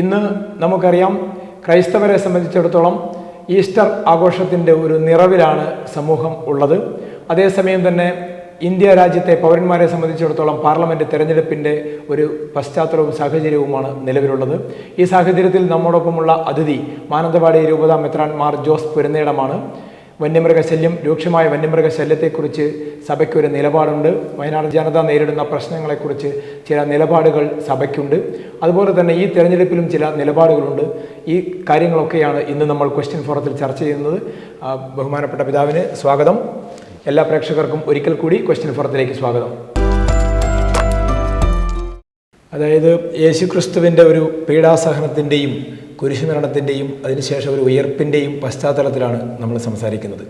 ഇന്ന് നമുക്കറിയാം ക്രൈസ്തവരെ സംബന്ധിച്ചിടത്തോളം ഈസ്റ്റർ ആഘോഷത്തിന്റെ ഒരു നിറവിലാണ് സമൂഹം ഉള്ളത്. അതേസമയം തന്നെ ഇന്ത്യ രാജ്യത്തെ പൗരന്മാരെ സംബന്ധിച്ചിടത്തോളം പാർലമെന്റ് തെരഞ്ഞെടുപ്പിന്റെ ഒരു പശ്ചാത്തലവും സാഹചര്യവുമാണ് നിലവിലുള്ളത്. ഈ സാഹചര്യത്തിൽ നമ്മോടൊപ്പമുള്ള അതിഥി മാനന്തവാടി രൂപത മെത്രാൻ മാർ ജോസ് പുരനേടമാണ് വന്യമൃഗശല്യം രൂക്ഷമായ വന്യമൃഗശല്യത്തെക്കുറിച്ച് സഭയ്ക്കൊരു നിലപാടുണ്ട്. വയനാട് ജനത നേരിടുന്ന പ്രശ്നങ്ങളെക്കുറിച്ച് ചില നിലപാടുകൾ സഭയ്ക്കുണ്ട്. അതുപോലെ തന്നെ ഈ തെരഞ്ഞെടുപ്പിലും ചില നിലപാടുകളുണ്ട്. ഈ കാര്യങ്ങളൊക്കെയാണ് ഇന്ന് നമ്മൾ ക്വസ്റ്റ്യൻ ഫോറത്തിൽ ചർച്ച ചെയ്യുന്നത്. ബഹുമാനപ്പെട്ട പിതാവിന് സ്വാഗതം. എല്ലാ പ്രേക്ഷകർക്കും ഒരിക്കൽ കൂടി ക്വസ്റ്റ്യൻ ഫോറത്തിലേക്ക് സ്വാഗതം. അതായത് യേശുക്രിസ്തുവിന്റെ ഒരു പീഡാസഹനത്തിന്റെയും കുരിശുമരണത്തിന്റെയും അതിനുശേഷം ഒരു ഉയർപ്പിന്റെയും പശ്ചാത്തലത്തിലാണ് നമ്മൾ സംസാരിക്കുന്നത്.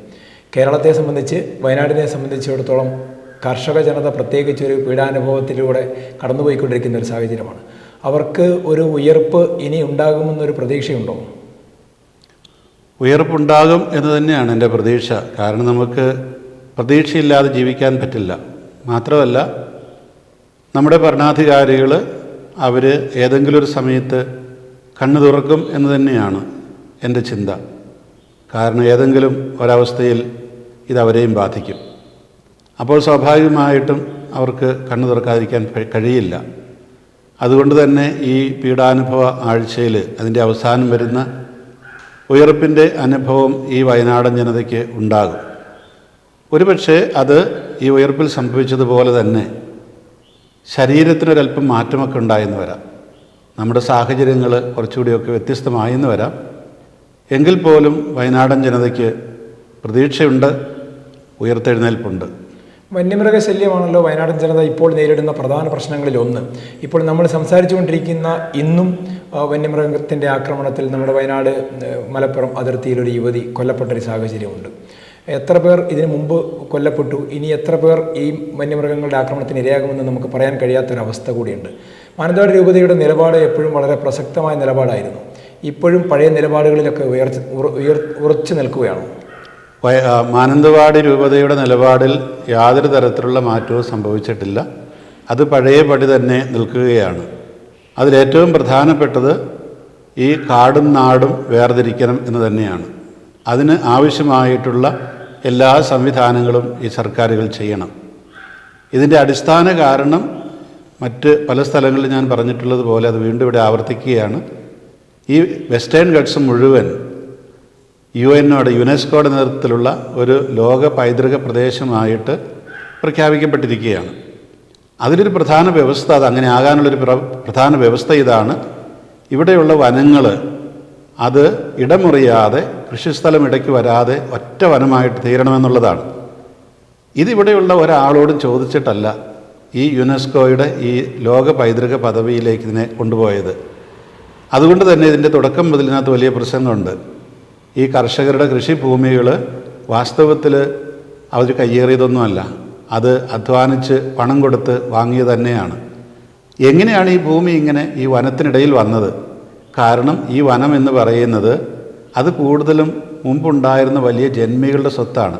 കേരളത്തെ സംബന്ധിച്ച് വയനാടിനെ സംബന്ധിച്ചിടത്തോളം കർഷക ജനത പ്രത്യേകിച്ച് ഒരു പീഡാനുഭവത്തിലൂടെ കടന്നുപോയിക്കൊണ്ടിരിക്കുന്ന ഒരു സാഹചര്യമാണ്. അവർക്ക് ഒരു ഉയർപ്പ് ഇനി ഉണ്ടാകുമെന്നൊരു പ്രതീക്ഷയുണ്ടോ? ഉയർപ്പുണ്ടാകും എന്ന് തന്നെയാണ് എന്റെ പ്രതീക്ഷ. കാരണം നമുക്ക് പ്രതീക്ഷയില്ലാതെ ജീവിക്കാൻ പറ്റില്ല. മാത്രമല്ല നമ്മുടെ ഭരണാധികാരികൾ അവർ ഏതെങ്കിലും ഒരു സമയത്ത് കണ്ണു തുറക്കും എന്ന് തന്നെയാണ് എന്റെ ചിന്ത. കാരണം ഏതെങ്കിലും ഒരവസ്ഥയിൽ ഇതവരെയും ബാധിക്കും. അപ്പോൾ സ്വാഭാവികമായിട്ടും അവർക്ക് കണ്ണു തുറക്കാതിരിക്കാൻ കഴിയില്ല. അതുകൊണ്ട് തന്നെ ഈ പീഡാനുഭവ ആഴ്ചയിൽ അതിന്റെ അവസാനം വരുന്ന ഉയർപ്പിന്റെ അനുഭവം ഈ വയനാടൻ ജനതയ്ക്ക് ഉണ്ടാകും. ഒരുപക്ഷെ അത് ഈ ഉയർപ്പിൽ സംഭവിച്ചതുപോലെ തന്നെ ശരീരത്തിനൊരല്പം മാറ്റമൊക്കെ ഉണ്ടായെന്ന് വരാം. നമ്മുടെ സാഹചര്യങ്ങൾ കുറച്ചുകൂടിയൊക്കെ വ്യത്യസ്തമായെന്ന് വരാം. എങ്കിൽ പോലും വയനാടൻ ജനതയ്ക്ക് പ്രതീക്ഷയുണ്ട് ഉയർത്തെഴുന്നേൽപ്പുണ്ട്. വന്യമൃഗശല്യമാണല്ലോ വയനാടൻ ജനത ഇപ്പോൾ നേരിടുന്ന പ്രധാന പ്രശ്നങ്ങളിൽ ഒന്ന്. ഇപ്പോൾ നമ്മൾ സംസാരിച്ചുകൊണ്ടിരിക്കുന്ന ഇന്നും വന്യമൃഗത്തിന്റെ ആക്രമണത്തിൽ നമ്മുടെ വയനാട് മലപ്പുറം അതിർത്തിയിൽ ഒരു യുവതി കൊല്ലപ്പെട്ടൊരു സാഹചര്യമുണ്ട്. എത്ര പേർ ഇതിനു മുമ്പ് കൊല്ലപ്പെട്ടു? ഇനി എത്ര പേർ ഈ വന്യമൃഗങ്ങളുടെ ആക്രമണത്തിന് ഇരയാകുമെന്ന് നമുക്ക് പറയാൻ കഴിയാത്തൊരവസ്ഥ കൂടിയുണ്ട്. മാനന്തവാടി രൂപതയുടെ നിലപാട് എപ്പോഴും വളരെ പ്രസക്തമായ നിലപാടായിരുന്നു. ഇപ്പോഴും പഴയ നിലപാടുകളിലൊക്കെ ഉയർച്ച ഉറ- ഉയർ ഉറച്ചു നിൽക്കുകയാണ്. മാനന്തവാടി രൂപതയുടെ നിലപാടിൽ യാതൊരു തരത്തിലുള്ള മാറ്റവും സംഭവിച്ചിട്ടില്ല. അത് പഴയപടി തന്നെ നിൽക്കുകയാണ്. അതിലേറ്റവും പ്രധാനപ്പെട്ടത് ഈ കാടും നാടും വേർതിരിക്കണം എന്ന് തന്നെയാണ്. അതിന് ആവശ്യമായിട്ടുള്ള എല്ലാ സംവിധാനങ്ങളും ഈ സർക്കാരുകൾ ചെയ്യണം. ഇതിന്റെ അടിസ്ഥാന കാരണം മറ്റ് പല സ്ഥലങ്ങളിൽ ഞാൻ പറഞ്ഞിട്ടുള്ളത് പോലെ അത് വീണ്ടും ഇവിടെ ആവർത്തിക്കുകയാണ്. ഈ വെസ്റ്റേൺ ഗഡ്സ് മുഴുവൻ യു എന്നോട് യുനെസ്കോയുടെ നേതൃത്വത്തിലുള്ള ഒരു ലോക പൈതൃക പ്രദേശമായിട്ട് പ്രഖ്യാപിക്കപ്പെട്ടിരിക്കുകയാണ്. അതിലൊരു പ്രധാന വ്യവസ്ഥ അത് അങ്ങനെ ആകാനുള്ളൊരു പ്ര- പ്രധാന വ്യവസ്ഥ ഇതാണ്. ഇവിടെയുള്ള വനങ്ങൾ അത് ഇടമുറിയാതെ കൃഷിസ്ഥലം ഇടയ്ക്ക് വരാതെ ഒറ്റ വനമായിട്ട് തീരണമെന്നുള്ളതാണ്. ഇതിവിടെയുള്ള ഒരാളോടും ചോദിച്ചിട്ടല്ല. ഈ യുനെസ്കോയുടെ ഈ ലോക പൈതൃക പദവിയിലേക്ക് ഇതിനെ കൊണ്ടുപോയത്. അതുകൊണ്ട് തന്നെ ഇതിന്റെ തുടക്കം മുതൽ ഇതിനകത്ത് വലിയ പ്രസംഗമുണ്ട് ഈ കർഷകരുടെ കൃഷിഭൂമികൾ വാസ്തവത്തിൽ അവർ കയ്യേറിയതൊന്നുമല്ല. അത് അധ്വാനിച്ച് പണം കൊടുത്ത് വാങ്ങിയത് തന്നെയാണ്. എങ്ങനെയാണ് ഈ ഭൂമി ഇങ്ങനെ ഈ വനത്തിനിടയിൽ വന്നത്? കാരണം ഈ വനം എന്ന് പറയുന്നത് അത് കൂടുതലും മുമ്പുണ്ടായിരുന്ന വലിയ ജന്മികളുടെ സ്വത്താണ്.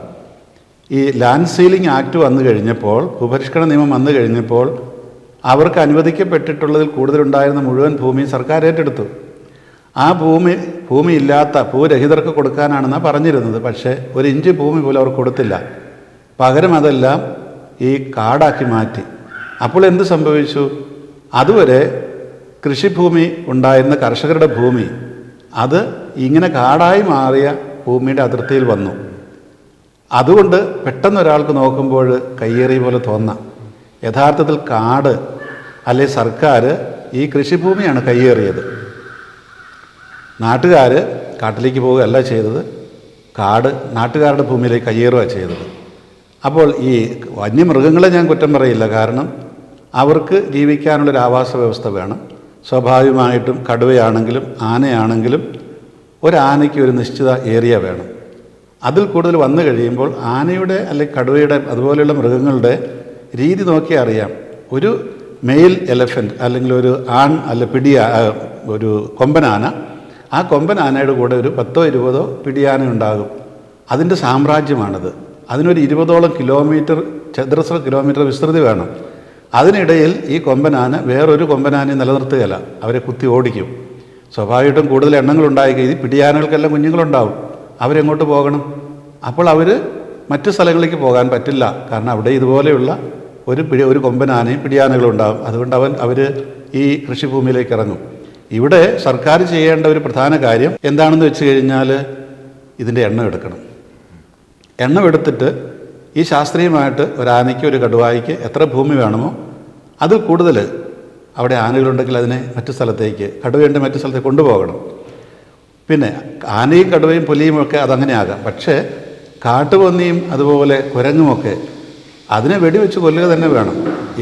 ഈ ലാൻഡ് സീലിംഗ് ആക്ട് വന്നു കഴിഞ്ഞപ്പോൾ ഭൂപരിഷ്കരണ നിയമം വന്നു കഴിഞ്ഞപ്പോൾ അവർക്ക് അനുവദിക്കപ്പെട്ടിട്ടുള്ളതിൽ കൂടുതലുണ്ടായിരുന്ന മുഴുവൻ ഭൂമിയും സർക്കാർ ഏറ്റെടുത്തു. ആ ഭൂമി ഭൂമി ഇല്ലാത്ത ഭൂരഹിതർക്ക് കൊടുക്കാനാണെന്നാണ് പറഞ്ഞിരുന്നത്. പക്ഷേ ഒരു ഇഞ്ച് ഭൂമി പോലും അവർ കൊടുത്തില്ല. പകരം അതെല്ലാം ഈ കാടാക്കി മാറ്റി. അപ്പോൾ എന്ത് സംഭവിച്ചു? അതുവരെ കൃഷിഭൂമി ഉണ്ടായിരുന്ന കർഷകരുടെ ഭൂമി അത് ഇങ്ങനെ കാടായി മാറിയ ഭൂമിയുടെ അതിർത്തിയിൽ വന്നു. അതുകൊണ്ട് പെട്ടെന്ന് ഒരാൾക്ക് നോക്കുമ്പോൾ കയ്യേറിയ പോലെ തോന്നാം. യഥാർത്ഥത്തിൽ കാട് അല്ലെ സർക്കാർ ഈ കൃഷിഭൂമിയാണ് കയ്യേറിയത്. നാട്ടുകാർ കാട്ടിലേക്ക് പോവുകയല്ല ചെയ്തത്. കാട് നാട്ടുകാരുടെ ഭൂമിയിലേക്ക് കയ്യേറുകയാണ് ചെയ്തത്. അപ്പോൾ ഈ വന്യമൃഗങ്ങളെ ഞാൻ കുറ്റം പറയില്ല. കാരണം അവർക്ക് ജീവിക്കാനുള്ളൊരു ആവാസ വ്യവസ്ഥ വേണം. സ്വാഭാവികമായിട്ടും കടുവയാണെങ്കിലും ആനയാണെങ്കിലും ഒരാനയ്ക്ക് ഒരു നിശ്ചിത ഏരിയ വേണം. അതിൽ കൂടുതൽ വന്നു കഴിയുമ്പോൾ ആനയുടെ അല്ലെങ്കിൽ കടുവയുടെ അതുപോലെയുള്ള മൃഗങ്ങളുടെ രീതി നോക്കിയാൽ അറിയാം. ഒരു മെയിൽ എലഫന്റ് അല്ലെങ്കിൽ ഒരു ആൺ അല്ല പിടിയ ഒരു കൊമ്പനാന ആ കൊമ്പനാനയുടെ കൂടെ ഒരു പത്തോ ഇരുപതോ പിടിയാന ഉണ്ടാകും. അതിന്റെ സാമ്രാജ്യമാണത്. അതിനൊരു ഇരുപതോളം കിലോമീറ്റർ ചതുരശ്ര കിലോമീറ്റർ വിസ്തൃതി വേണം. അതിനിടയിൽ ഈ കൊമ്പനാന വേറൊരു കൊമ്പനാനെ നിലനിർത്തുകയില്ല. അവരെ കുത്തി ഓടിക്കും. സ്വാഭാവികമായിട്ടും കൂടുതൽ എണ്ണങ്ങൾ ഉണ്ടായി ഈ പിടിയാനകൾക്കെല്ലാം കുഞ്ഞുങ്ങളുണ്ടാവും. അവരെങ്ങോട്ട് പോകണം? അപ്പോൾ അവർ മറ്റു സ്ഥലങ്ങളിലേക്ക് പോകാൻ പറ്റില്ല. കാരണം അവിടെ ഇതുപോലെയുള്ള ഒരു പിടി ഒരു കൊമ്പൻ ആനയും പിടിയാനകളും ഉണ്ടാകും അതുകൊണ്ട് അവൻ അവർ ഈ കൃഷിഭൂമിയിലേക്ക് ഇറങ്ങും. ഇവിടെ സർക്കാർ ചെയ്യേണ്ട ഒരു പ്രധാന കാര്യം എന്താണെന്ന് വെച്ച് കഴിഞ്ഞാൽ ഇതിന്റെ എണ്ണം എടുക്കണം. എണ്ണം എടുത്തിട്ട് ഈ ശാസ്ത്രീയമായിട്ട് ഒരു ആനയ്ക്ക് ഒരു കടുവായിക്ക് എത്ര ഭൂമി വേണമോ അതിൽ കൂടുതൽ അവിടെ ആനകളുണ്ടെങ്കിൽ അതിനെ മറ്റു സ്ഥലത്തേക്ക് കടുവയുണ്ട് മറ്റു സ്ഥലത്തേക്ക് കൊണ്ടുപോകണം. പിന്നെ ആനയും കടുവയും പുലിയും ഒക്കെ അതങ്ങനെ ആകാം പക്ഷേ കാട്ടുപന്നിയും അതുപോലെ കുരങ്ങുമൊക്കെ അതിനെ വെടിവെച്ച് കൊല്ലുക തന്നെ വേണം.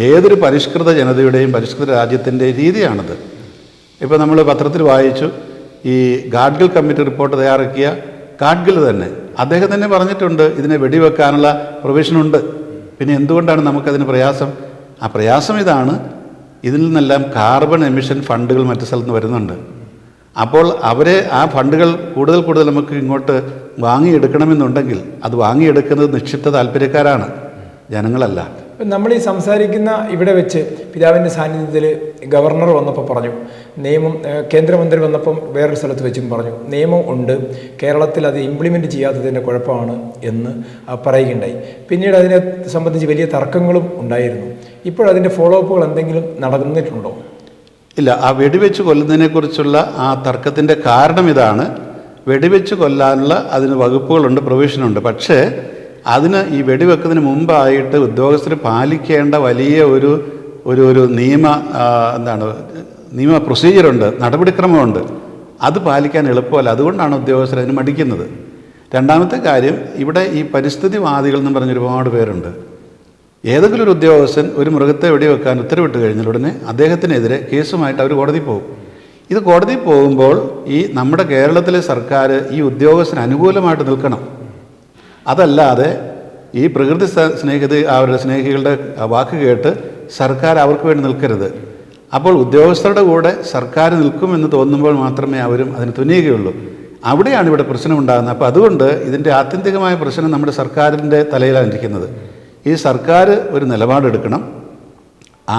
ഏതൊരു പരിഷ്കൃത ജനതയുടെയും പരിഷ്കൃത രാജ്യത്തിന്റെ രീതിയാണത്. ഇപ്പോൾ നമ്മൾ പത്രത്തിൽ വായിച്ചു ഈ ഗാഡ്ഗിൽ കമ്മിറ്റി റിപ്പോർട്ട് തയ്യാറാക്കിയ ഗാഡ്ഗിൽ തന്നെ. അദ്ദേഹം തന്നെ പറഞ്ഞിട്ടുണ്ട് ഇതിനെ വെടിവെക്കാനുള്ള പ്രൊവിഷനുണ്ട് പിന്നെ എന്തുകൊണ്ടാണ് നമുക്കതിന് പ്രയാസം? ആ പ്രയാസം ഇതാണ് ഇതിൽ നിന്നെല്ലാം കാർബൺ എമിഷൻ ഫണ്ടുകൾ മറ്റു സ്ഥലത്ത് വരുന്നുണ്ട്. അപ്പോൾ അവരെ ആ ഫണ്ടുകൾ കൂടുതൽ കൂടുതൽ നമുക്ക് ഇങ്ങോട്ട് വാങ്ങിയെടുക്കണമെന്നുണ്ടെങ്കിൽ അത് വാങ്ങിയെടുക്കുന്നത് നിക്ഷിപ്ത താല്പര്യക്കാരാണ് ജനങ്ങളല്ല. നമ്മൾ ഈ സംസാരിക്കുന്ന ഇവിടെ വെച്ച് പിതാവിന്റെ സാന്നിധ്യത്തിൽ ഗവർണർ വന്നപ്പോൾ പറഞ്ഞു നിയമം കേന്ദ്രമന്ത്രി വന്നപ്പം വേറൊരു സ്ഥലത്ത് വെച്ചും പറഞ്ഞു നിയമം ഉണ്ട് കേരളത്തിൽ അത് ഇംപ്ലിമെന്റ് ചെയ്യാത്തതിന്റെ കുഴപ്പമാണ് എന്ന് പറയുകയുണ്ടായി. പിന്നീട് അതിനെ സംബന്ധിച്ച് വലിയ തർക്കങ്ങളും ഉണ്ടായിരുന്നു. ഇപ്പോഴതിന്റെ ഫോളോ അപ്പുകൾ എന്തെങ്കിലും നടന്നിട്ടുണ്ടോ? ഇല്ല ആ വെടിവെച്ച് കൊല്ലുന്നതിനെക്കുറിച്ചുള്ള ആ തർക്കത്തിന്റെ കാരണം ഇതാണ്. വെടിവെച്ച് കൊല്ലാനുള്ള അതിന് വകുപ്പുകളുണ്ട് പ്രൊവിഷനുണ്ട്. പക്ഷേ അതിന് ഈ വെടിവെക്കുന്നതിന് മുമ്പായിട്ട് ഉദ്യോഗസ്ഥർ പാലിക്കേണ്ട വലിയ ഒരു ഒരു ഒരു നിയമ എന്താണ് നിയമ പ്രൊസീജിയറുണ്ട് നടപടിക്രമമുണ്ട്. അത് പാലിക്കാൻ എളുപ്പമല്ല. അതുകൊണ്ടാണ് ഉദ്യോഗസ്ഥർ അതിന് മടിക്കുന്നത്. രണ്ടാമത്തെ കാര്യം ഇവിടെ ഈ പരിസ്ഥിതിവാദികൾ എന്ന് പറഞ്ഞ ഒരുപാട് പേരുണ്ട്. ഏതെങ്കിലും ഒരു ഉദ്യോഗസ്ഥൻ ഒരു മൃഗത്തെ വെടിവെക്കാൻ ഉത്തരവിട്ട് കഴിഞ്ഞാൽ ഉടനെ അദ്ദേഹത്തിനെതിരെ കേസുമായിട്ട് അവർ കോടതി പോകും. ഇത് കോടതി പോകുമ്പോൾ ഈ നമ്മുടെ കേരളത്തിലെ സർക്കാർ ഈ ഉദ്യോഗസ്ഥന് അനുകൂലമായിട്ട് നിൽക്കണം. അതല്ലാതെ ഈ പ്രകൃതി സ്നേഹിത അവരുടെ സ്നേഹികളുടെ വാക്ക് കേട്ട് സർക്കാർ അവർക്ക് വേണ്ടി നിൽക്കരുത്. അപ്പോൾ ഉദ്യോഗസ്ഥരുടെ കൂടെ സർക്കാർ നിൽക്കുമെന്ന് തോന്നുമ്പോൾ മാത്രമേ അവരും അതിന് തുനിയുകയുള്ളൂ. അവിടെയാണ് ഇവിടെ പ്രശ്നമുണ്ടാകുന്നത്. അപ്പോൾ അതുകൊണ്ട് ഇതിന്റെ ആത്യന്തികമായ പ്രശ്നം നമ്മുടെ സർക്കാരിന്റെ തലയിലാണ് ഇരിക്കുന്നത്. ഈ സർക്കാർ ഒരു നിലപാടെടുക്കണം.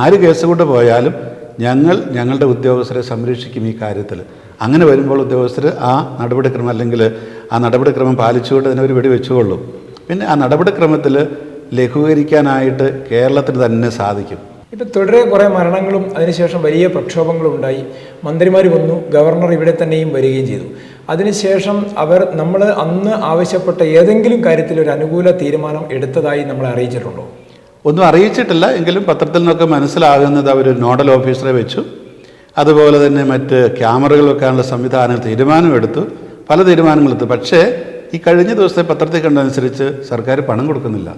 ആര് കേസ് കൊണ്ട് പോയാലും ഞങ്ങൾ ഞങ്ങളുടെ ഉദ്യോഗസ്ഥരെ സംരക്ഷിക്കും ഈ കാര്യത്തിൽ. അങ്ങനെ വരുമ്പോൾ ഉദ്യോഗസ്ഥർ ആ നടപടിക്രമം അല്ലെങ്കിൽ ആ നടപടിക്രമം പാലിച്ചുകൊണ്ട് തന്നെ വെടി വെച്ചുകൊള്ളും. പിന്നെ ആ നടപടിക്രമത്തിൽ ലഘൂകരിക്കാനായിട്ട് കേരളത്തിന് തന്നെ സാധിക്കും. ഇപ്പം തുടരെ കുറേ മരണങ്ങളും അതിനുശേഷം വലിയ പ്രക്ഷോഭങ്ങളും ഉണ്ടായി. മന്ത്രിമാർ വന്നു ഗവർണർ ഇവിടെ തന്നെയും വരികയും ചെയ്തു. അതിനുശേഷം അവർ നമ്മൾ അന്ന് ആവശ്യപ്പെട്ട ഏതെങ്കിലും കാര്യത്തിൽ ഒരു അനുകൂല തീരുമാനം എടുത്തതായി നമ്മളെ അറിയിച്ചിട്ടുണ്ടോ? ഒന്നും അറിയിച്ചിട്ടില്ല. എങ്കിലും പത്രത്തിൽ നിന്നൊക്കെ മനസ്സിലാകുന്നത് അവർ നോഡൽ ഓഫീസറെ വെച്ചു. അതുപോലെ തന്നെ മറ്റ് ക്യാമറകൾ വെക്കാനുള്ള സംവിധാനം തീരുമാനമെടുത്തു പല തീരുമാനങ്ങളെടുത്തു പക്ഷേ ഈ കഴിഞ്ഞ ദിവസത്തെ പത്രത്തിൽ കണ്ടനുസരിച്ച് സർക്കാർ പണം കൊടുക്കുന്നില്ല.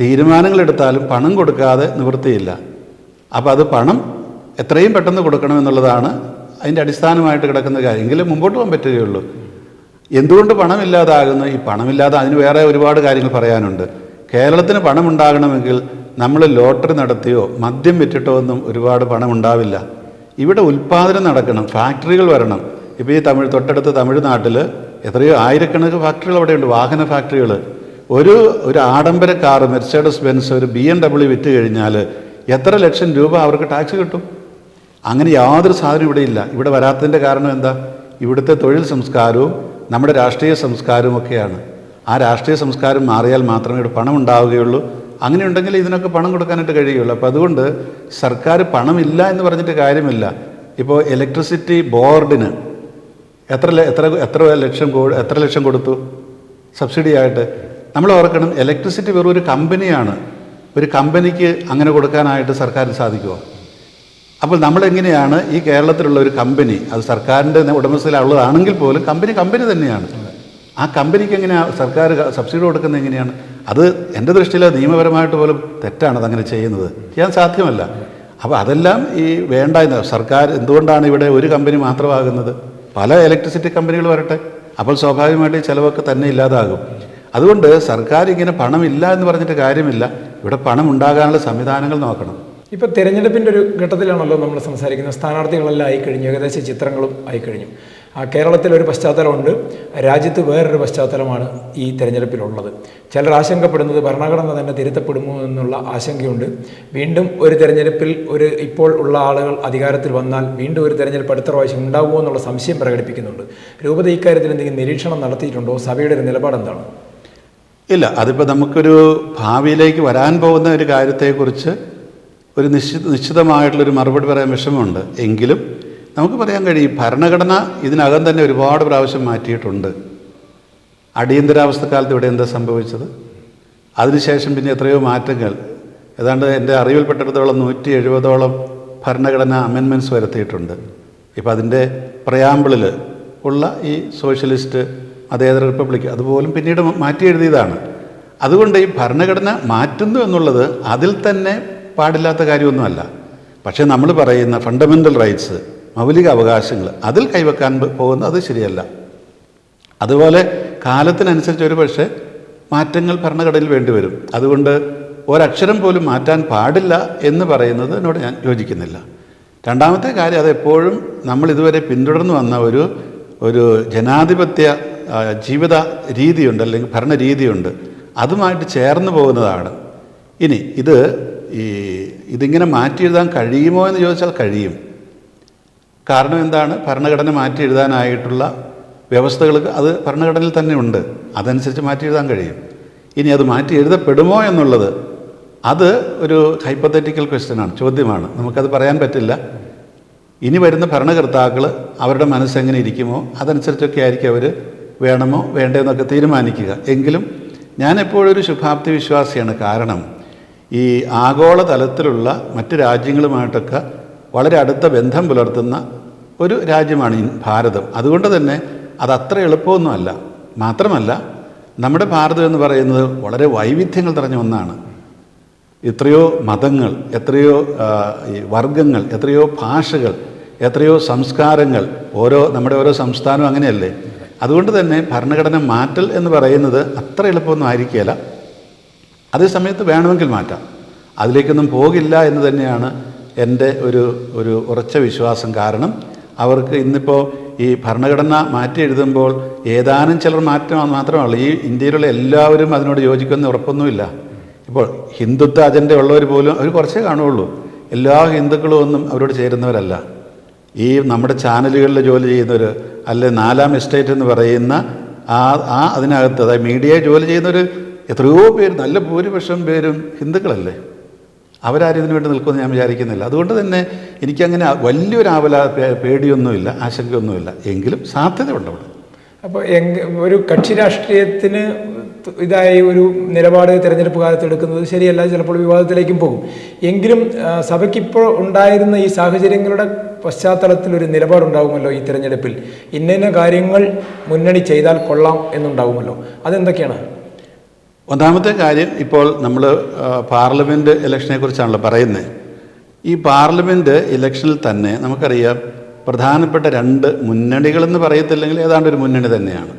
തീരുമാനങ്ങളെടുത്താലും പണം കൊടുക്കാതെ നിവൃത്തിയില്ല. അപ്പോൾ അത് പണം എത്രയും പെട്ടെന്ന് കൊടുക്കണമെന്നുള്ളതാണ് അതിന്റെ അടിസ്ഥാനമായിട്ട് കിടക്കുന്ന കാര്യം. എങ്കിലും മുമ്പോട്ട് പോകാൻ പറ്റുകയുള്ളൂ. എന്തുകൊണ്ട് പണമില്ലാതാകുന്നു? ഈ പണമില്ലാതെ അതിന് വേറെ ഒരുപാട് കാര്യങ്ങൾ പറയാനുണ്ട്. കേരളത്തിന് പണമുണ്ടാകണമെങ്കിൽ നമ്മൾ ലോട്ടറി നടത്തിയോ മദ്യം വിറ്റിട്ടോ ഒന്നും ഒരുപാട് പണം ഉണ്ടാവില്ല ഇവിടെ ഉൽപ്പാദനം നടക്കണം ഫാക്ടറികൾ വരണം. ഇപ്പോൾ ഈ തമിഴ് തൊട്ടടുത്ത തമിഴ്നാട്ടിൽ എത്രയോ ആയിരക്കണക്കിന് ഫാക്ടറികൾ അവിടെയുണ്ട് വാഹന ഫാക്ടറികൾ ഒരു ഒരു ആഡംബര കാർ മെർസേഡസ് ബെൻസ് ഒരു ബി എം ഡബ്ല്യു വിറ്റ് കഴിഞ്ഞാൽ എത്ര ലക്ഷം രൂപ അവർക്ക് ടാക്സ് കിട്ടും? അങ്ങനെ യാതൊരു സാധനം ഇവിടെ ഇല്ല. ഇവിടെ വരാത്തതിന്റെ കാരണം എന്താ? ഇവിടുത്തെ തൊഴിൽ സംസ്കാരവും നമ്മുടെ രാഷ്ട്രീയ സംസ്കാരവും ഒക്കെയാണ്. ആ രാഷ്ട്രീയ സംസ്കാരം മാറിയാൽ മാത്രമേ ഇവിടെ പണം ഉണ്ടാവുകയുള്ളൂ. അങ്ങനെ ഉണ്ടെങ്കിൽ ഇതിനൊക്കെ പണം കൊടുക്കാനായിട്ട് കഴിയുള്ളൂ അപ്പോൾ അതുകൊണ്ട് സർക്കാർ പണമില്ല എന്ന് പറഞ്ഞിട്ട് കാര്യമില്ല. ഇപ്പോൾ ഇലക്ട്രിസിറ്റി ബോർഡിന് എത്ര എത്ര എത്ര ലക്ഷം എത്ര ലക്ഷം കൊടുത്തു? സബ്സിഡി ആയിട്ട്. നമ്മൾ ഓർക്കണം ഇലക്ട്രിസിറ്റി വെറും ഒരു കമ്പനിയാണ്. ഒരു കമ്പനിക്ക് അങ്ങനെ കൊടുക്കാനായിട്ട് സർക്കാരിന് സാധിക്കുമോ അപ്പോൾ നമ്മളെങ്ങനെയാണ് ഈ കേരളത്തിലുള്ള ഒരു കമ്പനി അത് സർക്കാരിന്റെ ഉടമസ്ഥയിലുള്ളതാണെങ്കിൽ പോലും കമ്പനി കമ്പനി തന്നെയാണ്. ആ കമ്പനിക്ക് എങ്ങനെയാണ് സർക്കാർ സബ്സിഡി കൊടുക്കുന്നത് എങ്ങനെയാണ്? അത് എന്റെ ദൃഷ്ടിയിൽ നിയമപരമായിട്ട് പോലും തെറ്റാണ് അതങ്ങനെ ചെയ്യുന്നത്. ചെയ്യാൻ സാധ്യമല്ല. അപ്പോൾ അതെല്ലാം ഈ വേണ്ട എന്ന് സർക്കാർ എന്തുകൊണ്ടാണ് ഇവിടെ ഒരു കമ്പനി മാത്രമാകുന്നത്? പല ഇലക്ട്രിസിറ്റി കമ്പനികൾ വരട്ടെ. അപ്പോൾ സ്വാഭാവികമായിട്ട് ഈ ചിലവൊക്കെ തന്നെ ഇല്ലാതാകും. അതുകൊണ്ട് സർക്കാർ ഇങ്ങനെ പണമില്ല എന്ന് പറഞ്ഞിട്ട് കാര്യമില്ല. ഇവിടെ പണം ഉണ്ടാകാനുള്ള സംവിധാനങ്ങൾ നോക്കണം. ഇപ്പോൾ തിരഞ്ഞെടുപ്പിന്റെ ഒരു ഘട്ടത്തിലാണല്ലോ നമ്മൾ സംസാരിക്കുന്നത്. സ്ഥാനാർത്ഥികളെല്ലാം ആയിക്കഴിഞ്ഞു. ഏകദേശം ചിത്രങ്ങളും ആയിക്കഴിഞ്ഞു. കേരളത്തിലൊരു പശ്ചാത്തലമുണ്ട്. രാജ്യത്ത് വേറൊരു പശ്ചാത്തലമാണ് ഈ തെരഞ്ഞെടുപ്പിലുള്ളത്. ചിലർ ആശങ്കപ്പെടുന്നത് ഭരണഘടന തന്നെ തിരുത്തപ്പെടുമോ എന്നുള്ള ആശങ്കയുണ്ട്. വീണ്ടും ഒരു തെരഞ്ഞെടുപ്പിൽ ഒരു ഇപ്പോൾ ഉള്ള ആളുകൾ അധികാരത്തിൽ വന്നാൽ വീണ്ടും ഒരു തെരഞ്ഞെടുപ്പ് അടുത്ത പ്രാവശ്യം ഉണ്ടാവുമോ എന്നുള്ള സംശയം പ്രകടിപ്പിക്കുന്നുണ്ട്. രൂപത ഇക്കാര്യത്തിൽ എന്തെങ്കിലും നിരീക്ഷണം നടത്തിയിട്ടുണ്ടോ? സഭയുടെ ഒരു നിലപാട് എന്താണ്? ഇല്ല. അതിപ്പോൾ നമുക്കൊരു ഭാവിയിലേക്ക് വരാൻ പോകുന്ന ഒരു കാര്യത്തെക്കുറിച്ച് ഒരു നിശ്ചിത നിശ്ചിതമായിട്ടുള്ളൊരു മറുപടി പറയാൻ വിഷമമുണ്ട്. എങ്കിലും നമുക്ക് പറയാൻ കഴിയും ഭരണഘടന ഇതിനകം തന്നെ ഒരുപാട് പ്രാവശ്യം മാറ്റിയിട്ടുണ്ട്. അടിയന്തരാവസ്ഥ കാലത്ത് ഇവിടെ എന്താ സംഭവിച്ചത്? അതിനുശേഷം പിന്നെ എത്രയോ മാറ്റങ്ങൾ. ഏതാണ്ട് എന്റെ അറിവിൽപ്പെട്ടിടത്തോളം നൂറ്റി എഴുപതോളം ഭരണഘടന അമെൻമെന്റ്സ് വരുത്തിയിട്ടുണ്ട്. ഇപ്പോൾ അതിന്റെ പ്രയാമ്പിളിൽ ഉള്ള ഈ സോഷ്യലിസ്റ്റ് അതേതര റിപ്പബ്ലിക് അതുപോലും പിന്നീട് മാറ്റി എഴുതിയതാണ് അതുകൊണ്ട് ഈ ഭരണഘടന മാറ്റുന്നു എന്നുള്ളത് അതിൽ തന്നെ പാടില്ലാത്ത കാര്യമൊന്നുമല്ല. പക്ഷേ നമ്മൾ പറയുന്ന ഫണ്ടമെന്റൽ റൈറ്റ്സ് മൗലിക അവകാശങ്ങൾ അതിൽ കൈവെക്കാൻ പോകുന്നത് അത് ശരിയല്ല. അതുപോലെ കാലത്തിനനുസരിച്ച് ഒരു പക്ഷേ മാറ്റങ്ങൾ ഭരണഘടനയിൽ വേണ്ടിവരും അതുകൊണ്ട് ഒരക്ഷരം പോലും മാറ്റാൻ പാടില്ല എന്ന് പറയുന്നത് എന്നോട് ഞാൻ യോജിക്കുന്നില്ല. രണ്ടാമത്തെ കാര്യം അതെപ്പോഴും നമ്മൾ ഇതുവരെ പിന്തുടർന്നു വന്ന ഒരു ഒരു ജനാധിപത്യ ജീവിത രീതിയുണ്ട് അല്ലെങ്കിൽ ഭരണരീതിയുണ്ട് അതുമായിട്ട് ചേർന്ന് പോകുന്നതാണ്. ഇനി ഇത് ഈ ഇതിങ്ങനെ മാറ്റി എഴുതാൻ കഴിയുമോ എന്ന് ചോദിച്ചാൽ കഴിയും. കാരണം എന്താണ്? ഭരണഘടന മാറ്റി എഴുതാനായിട്ടുള്ള വ്യവസ്ഥകൾ അത് ഭരണഘടനയിൽ തന്നെ ഉണ്ട്. അതനുസരിച്ച് മാറ്റി എഴുതാൻ കഴിയും. ഇനി അത് മാറ്റി എഴുതപ്പെടുമോ എന്നുള്ളത് അത് ഒരു ഹൈപ്പത്തറ്റിക്കൽ ക്വസ്റ്റ്യനാണ് ചോദ്യമാണ്. നമുക്കത് പറയാൻ പറ്റില്ല. ഇനി വരുന്ന ഭരണകർത്താക്കൾ അവരുടെ മനസ്സെങ്ങനെ ഇരിക്കുമോ? അതനുസരിച്ചൊക്കെ ആയിരിക്കും അവർ വേണമോ വേണ്ടതെന്നൊക്കെ തീരുമാനിക്കുക. എങ്കിലും ഞാൻ എപ്പോഴും ഒരു ശുഭാപ്തി വിശ്വാസിയാണ്. കാരണം ഈ ആഗോള തലത്തിലുള്ള മറ്റ് രാജ്യങ്ങളുമായിട്ടൊക്കെ വളരെ അടുത്ത ബന്ധം പുലർത്തുന്ന ഒരു രാജ്യമാണ് ഭാരതം. അതുകൊണ്ട് തന്നെ അത് അത്ര എളുപ്പമൊന്നുമല്ല. മാത്രമല്ല നമ്മുടെ ഭാരതം എന്ന് പറയുന്നത് വളരെ വൈവിധ്യങ്ങൾ നിറഞ്ഞ ഒന്നാണ്. എത്രയോ മതങ്ങൾ എത്രയോ വർഗങ്ങൾ എത്രയോ ഭാഷകൾ എത്രയോ സംസ്കാരങ്ങൾ ഓരോ നമ്മുടെ ഓരോ സംസ്ഥാനവും അങ്ങനെയല്ലേ? അതുകൊണ്ട് തന്നെ ഭരണഘടന മാറ്റൽ എന്ന് പറയുന്നത് അത്ര എളുപ്പമൊന്നും ആയിരിക്കില്ല അതേസമയത്ത് വേണമെങ്കിൽ മാറ്റാം. അതിലേക്കൊന്നും പോകില്ല എന്ന് തന്നെയാണ് എന്റെ ഒരു ഒരു ഉറച്ച വിശ്വാസം കാരണം അവർക്ക് ഇന്നിപ്പോൾ ഈ ഭരണഘടന മാറ്റി എഴുതുമ്പോൾ ഏതാനും ചിലർ മാറ്റം മാത്രമല്ല ഈ ഇന്ത്യയിലുള്ള എല്ലാവരും അതിനോട് യോജിക്കുമെന്ന് ഉറപ്പൊന്നുമില്ല. ഇപ്പോൾ ഹിന്ദുത്വ അജണ്ട ഉള്ളവർ പോലും അവർ കുറച്ചേ കാണുകയുള്ളൂ. എല്ലാ ഹിന്ദുക്കളും ഒന്നും അവരോട് ചേരുന്നവരല്ല. ഈ നമ്മുടെ ചാനലുകളിൽ ജോലി ചെയ്യുന്നവർ അല്ലെ നാലാം എസ്റ്റേറ്റ് എന്ന് പറയുന്ന ആ ആ അതിനകത്ത് അതായത് മീഡിയയിൽ ജോലി ചെയ്യുന്നവർ എത്രയോ പേര് നല്ല ഭൂരിപക്ഷം പേരും ഹിന്ദുക്കളല്ലേ? അവരാരും ഇതിനു വേണ്ടി നിൽക്കുമെന്ന് ഞാൻ വിചാരിക്കുന്നില്ല. അതുകൊണ്ട് തന്നെ എനിക്കങ്ങനെ വലിയൊരു ആവല പേടിയൊന്നുമില്ല ആശങ്കയൊന്നുമില്ല. എങ്കിലും സാധ്യതയുണ്ട് അവിടെ. അപ്പോൾ ഒരു കക്ഷി രാഷ്ട്രീയത്തിന് ഇതായി ഒരു നിലപാട് തിരഞ്ഞെടുപ്പ് കാലത്ത് എടുക്കുന്നത് ശരിയല്ല. ചിലപ്പോൾ വിവാദത്തിലേക്കും പോകും. എങ്കിലും സഭയ്ക്കിപ്പോൾ ഉണ്ടായിരുന്ന ഈ സാഹചര്യങ്ങളുടെ പശ്ചാത്തലത്തിൽ ഒരു നിലപാടുണ്ടാകുമല്ലോ ഈ തിരഞ്ഞെടുപ്പിൽ. ഇന്ന കാര്യങ്ങൾ മുന്നണി ചെയ്താൽ കൊള്ളാം എന്നുണ്ടാകുമല്ലോ അതെന്തൊക്കെയാണ്? ഒന്നാമത്തെ കാര്യം ഇപ്പോൾ നമ്മൾ പാർലമെന്റ് ഇലക്ഷനെ കുറിച്ചാണല്ലോ പറയുന്നത് ഈ പാർലമെന്റ് ഇലക്ഷനിൽ തന്നെ നമുക്കറിയാം പ്രധാനപ്പെട്ട രണ്ട് മുന്നണികളെന്ന് പറയത്തില്ലെങ്കിൽ ഏതാണ്ട് ഒരു മുന്നണി തന്നെയാണ്.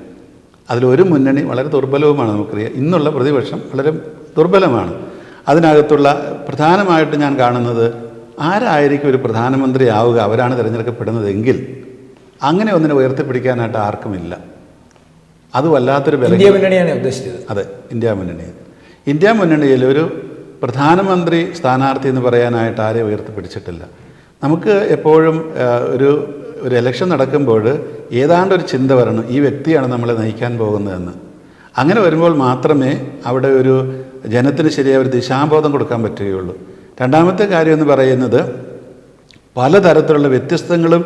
അതിലൊരു മുന്നണി വളരെ ദുർബലവുമാണ് നമുക്കറിയാം. ഇന്നുള്ള പ്രതിപക്ഷം വളരെ ദുർബലമാണ്. അതിനകത്തുള്ള പ്രധാനമായിട്ട് ഞാൻ കാണുന്നത് ആരായിരിക്കും ഒരു പ്രധാനമന്ത്രി ആവുക അവരാണ് തിരഞ്ഞെടുക്കപ്പെടുന്നതെങ്കിൽ അങ്ങനെ ഒന്നിനെ ഉയർത്തിപ്പിടിക്കാനായിട്ട് ആർക്കുമില്ല. അത് വല്ലാത്തൊരു ഇന്ത്യ മുന്നണിയാണ് ഉദ്ദേശിച്ചത്. അതെ ഇന്ത്യ മുന്നണി. ഇന്ത്യ മുന്നണിയിൽ ഒരു പ്രധാനമന്ത്രി സ്ഥാനാർത്ഥി എന്ന് പറയാനായിട്ട് ആരെ ഉയർത്തിപ്പിടിച്ചിട്ടില്ല. നമുക്ക് എപ്പോഴും ഒരു ഒരു ഇലക്ഷൻ നടക്കുമ്പോൾ ഏതാണ്ട് ഒരു ചിന്ത വരണം ഈ വ്യക്തിയാണ് നമ്മളെ നയിക്കാൻ പോകുന്നതെന്ന്. അങ്ങനെ വരുമ്പോൾ മാത്രമേ അവിടെ ഒരു ജനത്തിന് ശരിയായ ഒരു ദിശാബോധം കൊടുക്കാൻ പറ്റുകയുള്ളൂ. രണ്ടാമത്തെ കാര്യം എന്ന് പറയുന്നത് പലതരത്തിലുള്ള വ്യത്യസ്തങ്ങളും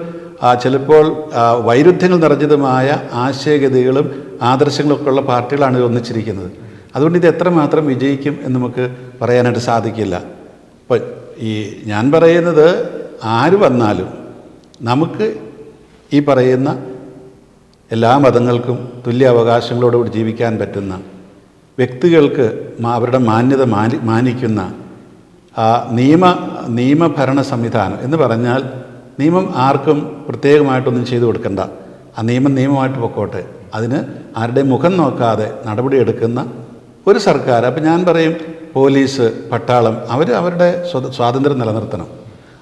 ചിലപ്പോൾ വൈരുദ്ധ്യങ്ങൾ നിറഞ്ഞതുമായ ആശയഗതികളും ആദർശങ്ങളൊക്കെ ഉള്ള പാർട്ടികളാണ് ഒന്നിച്ചിരിക്കുന്നത്. അതുകൊണ്ട് ഇത് എത്രമാത്രം വിജയിക്കും എന്ന് നമുക്ക് പറയാനായിട്ട് സാധിക്കില്ല. അപ്പോൾ ഈ ഞാൻ പറയുന്നത് ആര് വന്നാലും നമുക്ക് ഈ പറയുന്ന എല്ലാ മതങ്ങൾക്കും തുല്യ അവകാശങ്ങളോടുകൂടി ജീവിക്കാൻ പറ്റുന്ന വ്യക്തികൾക്ക് അവരുടെ മാന്യത മാനി മാനിക്കുന്ന നിയമ നിയമഭരണ സംവിധാനം എന്ന് പറഞ്ഞാൽ നിയമം ആർക്കും പ്രത്യേകമായിട്ടൊന്നും ചെയ്തു കൊടുക്കണ്ട. ആ നിയമം നിയമമായിട്ട് പൊക്കോട്ടെ. അതിന് ആരുടെ മുഖം നോക്കാതെ നടപടിയെടുക്കുന്ന ഒരു സർക്കാർ അപ്പം ഞാൻ പറയും പോലീസ് പട്ടാളം അവർ അവരുടെ സ്വത- സ്വാതന്ത്ര്യം നിലനിർത്തണം.